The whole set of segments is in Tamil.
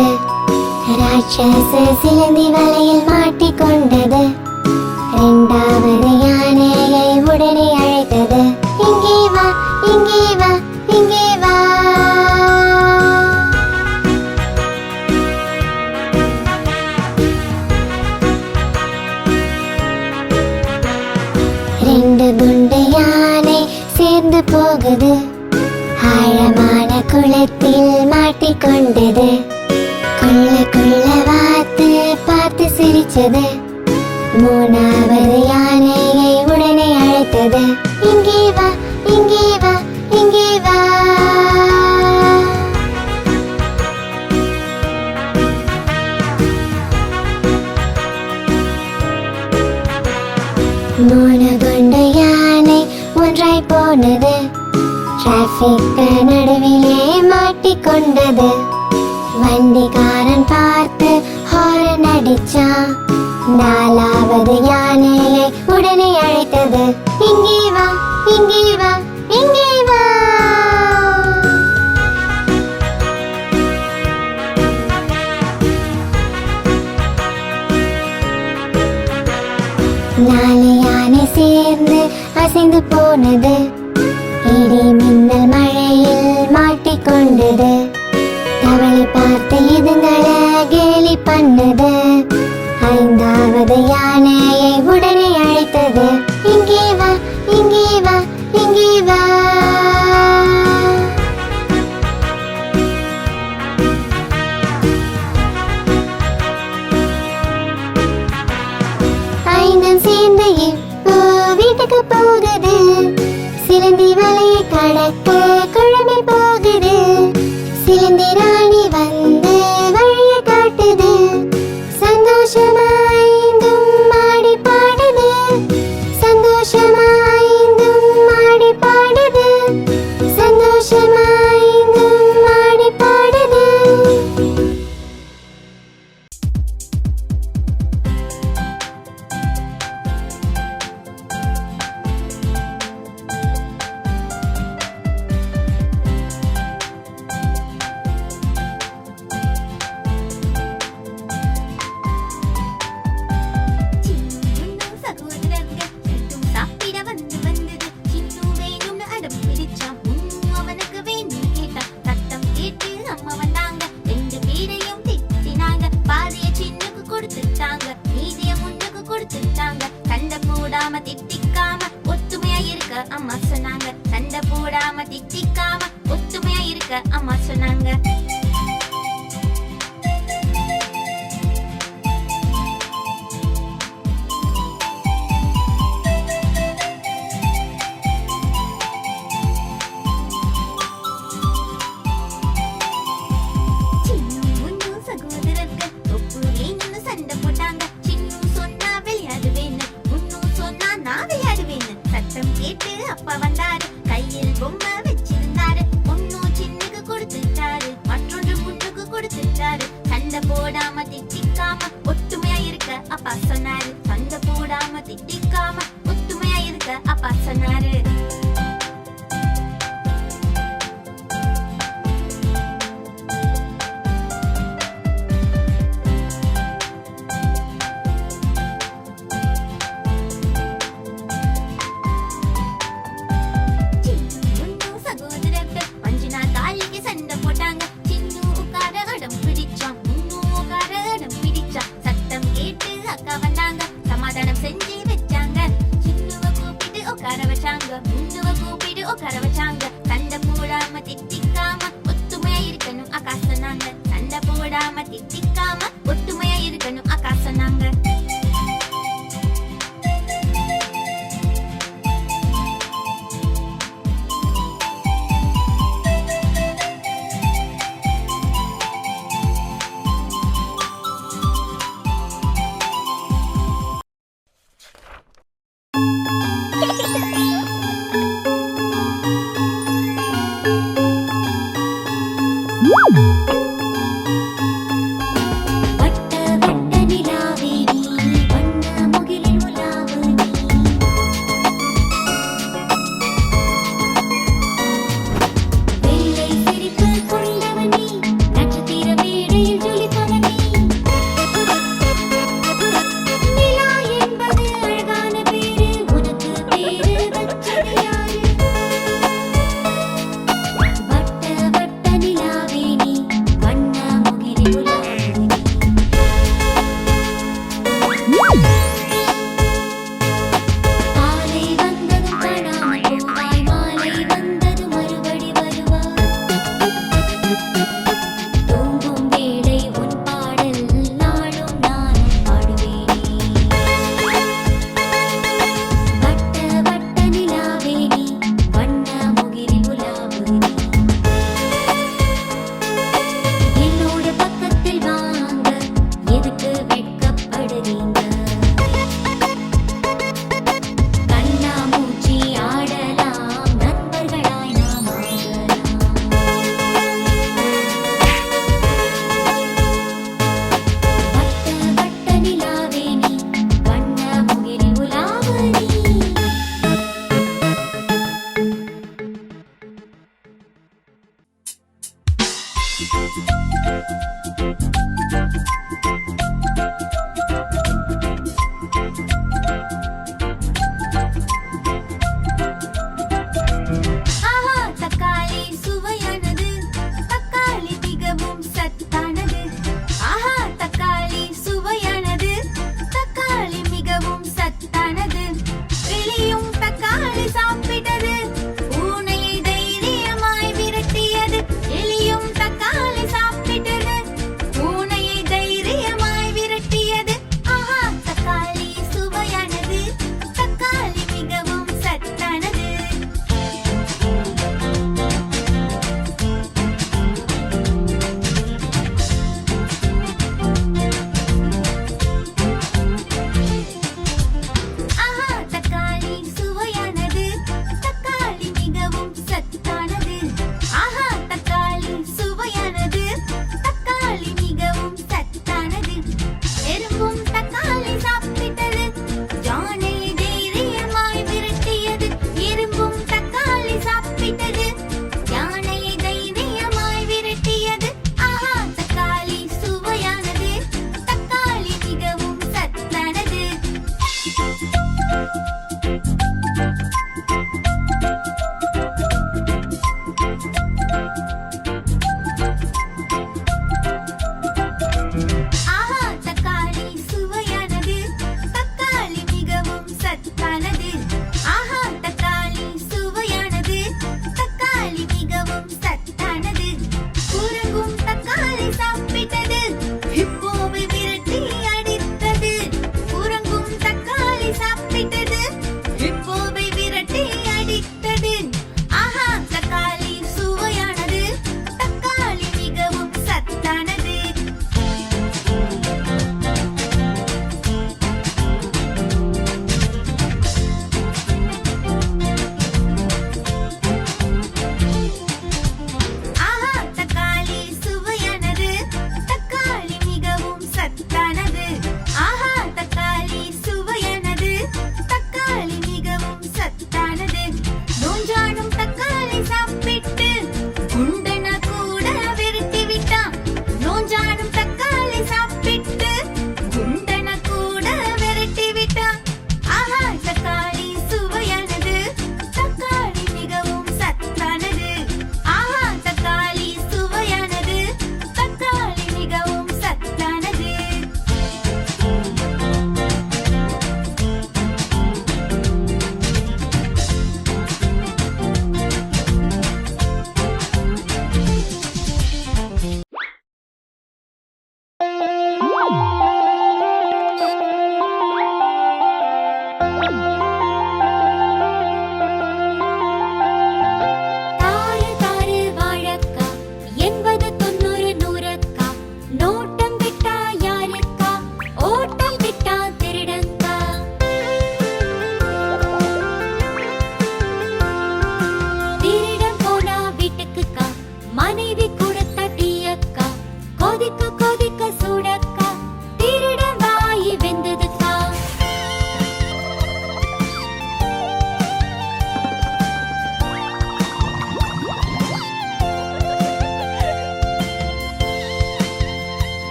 கொண்டது ராட்சச சிலந்தி வலையில் மாட்டிக்கொண்டது. இரண்டாவது யானையை உடனே அழைத்தது. இங்கே வா இங்கே வா இங்கே வா. ரெண்டு குண்டு யானை சேர்ந்து போகுது. ஆழமான குளத்தில் மாட்டிக்கொண்டது. அழைத்தது. மூணாவது யானையை உடனே அழைத்தது. இங்கே வா இங்கே வா இங்கே வா. மூணு கொண்டு யானை ஒன்றாய் போனது. டிராபிக் நடுவிலே மாட்டிக்கொண்டது வண்டிக்காரன் பார்த்து ஹாரன் அடிச்சான். நாலாவது யானையை உடனே அழைத்தது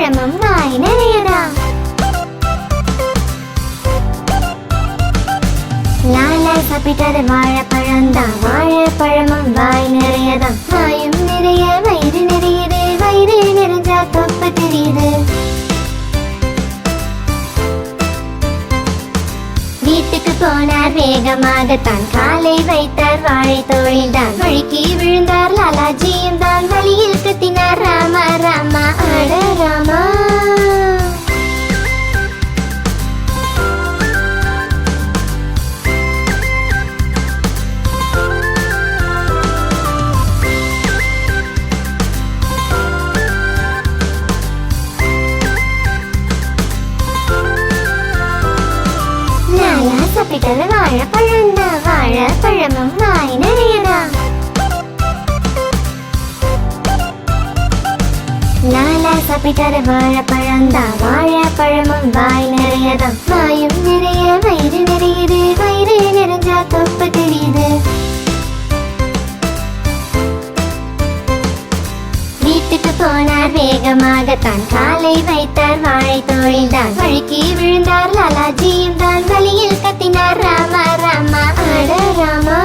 சாப்பிட்டது வாழைப்பழம்தான் வாழைப்பழமும் வாய் நிறையதான் லாலா சாப்பிட்டது வாழைப்பழம்தான் வாழைப்பழமும் வாய் நிறையதான் வாயும் நிறைய வயிறு நிறையுது வயிறு நிறைஞ்சா தொப்பை தெரியுது போனார் வேகமாக தான் காலை வைத்தார் வாழை தோழில்தான் வழுக்கி விழுந்தார் லாலாஜியும் தான். வழியில் கத்தினார் ராமா ராமா ஆட ராமா. சாப்பிட்டது வாழைப்பழம் தான் வாழைப்பழமும் வாய் நிறையதான் லாலா சாப்பிட்டாரு வாழைப்பழம் தான் வாழைப்பழமும் வாய் நிறையதான். வாயும் நிறைய வயிறு நிறையுது வயிறு நிறைஞ்சா தொப்பு தெரியுது. போனார் வேகமாக தான் காலை வைத்தார் வாழை தோழில்தான் வழுக்கி விழுந்தார் லாலாஜியும் தான் வழியில் கத்தினார். ராமா ராமா ஆட ராமா.